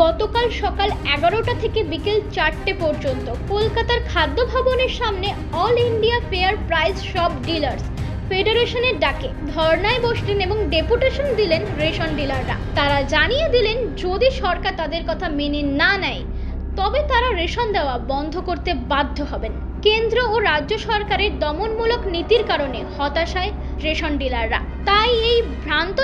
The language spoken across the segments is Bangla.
গতকাল সকাল এগারোটা থেকে বিকেল চারটে পর্যন্ত কলকাতার খাদ্য ভবনের সামনে all India fair price shop dealers ফেডারেশনের ডাকে ধর্নায় বসলেন এবং ডেপুটেশন দিলেন রেশন ডিলাররা। তারা জানিয়ে দিলেন, যদি সরকার তাদের কথা মেনে না নেয়, তবে তারা রেশন দেওয়া বন্ধ করতে বাধ্য হবেন। কেন্দ্র ও রাজ্য সরকারের দমনমূলক নীতির কারণে হতাশায় রেশন ডিলাররা। তাই এই ভ্রান্ত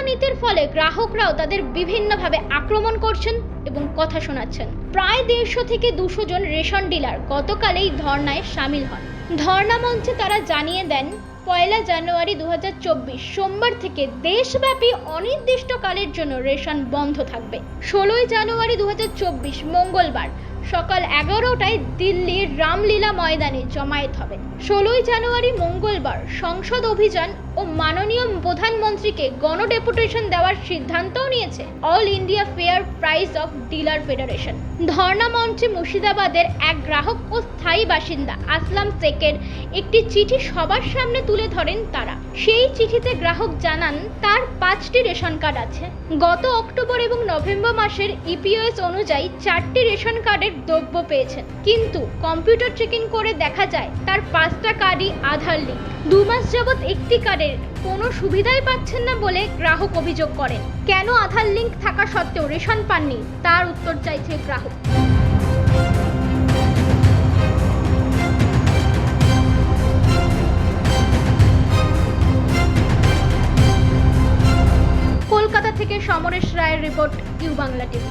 ফলে গ্রাহকরাও তাদের বিভিন্নভাবে আক্রমণ করছেন এবং কথা শোনাচ্ছেন। প্রায় দেড়শো থেকে দুশো জন রেশন ডিলার গতকাল এই ধর্নায় সামিল হন। ধর্না মঞ্চে তারা জানিয়ে দেন, পয়লা জানুয়ারি দু হাজার চব্বিশ সোমবার থেকে দেশব্যাপী অনির্দিষ্টকালের জন্য রেশন বন্ধ থাকবে। ষোলোই জানুয়ারি দু হাজার চব্বিশ মঙ্গলবার সকাল এগারোটায় দিল্লির রামলীলা ময়দানে জমায়েত হবে ষোলোই জানুয়ারি মঙ্গলবার সংসদ অভিযান ও মাননীয় প্রধানমন্ত্রীকে গণডেপুটেশন দেওয়ার সিদ্ধান্তও নিয়েছে all India fair price of dealer federation. ধর্ণা মঞ্চে মুর্শিদাবাদের এক গ্রাহক ও স্থায়ী বাসিন্দা আসলাম শেখের একটি চিঠি সবার সামনে তুলে ধরেন তারা। সেই চিঠিতে গ্রাহক জানান, তার পাঁচটি রেশন কার্ড আছে। গত অক্টোবর এবং নভেম্বর মাসের ইপিওএস অনুযায়ী চারটি রেশন কার্ডের দ্রব্য পেয়েছেন। কিন্তু কম্পিউটার চেকিং করে দেখা যায়, তার পাঁচটা কার্ডই আধার লিঙ্ক দু মাস যাবৎ একটি কার্ডের কোনো সুবিধাই পাচ্ছেন না বলে গ্রাহক অভিযোগ করেন। কেন আধার লিঙ্ক থাকা সত্ত্বেও রেশন পাননি? তার উত্তর চাইছে গ্রাহক। কলকাতা থেকে সমরেশ রায়ের report U Bangla TV.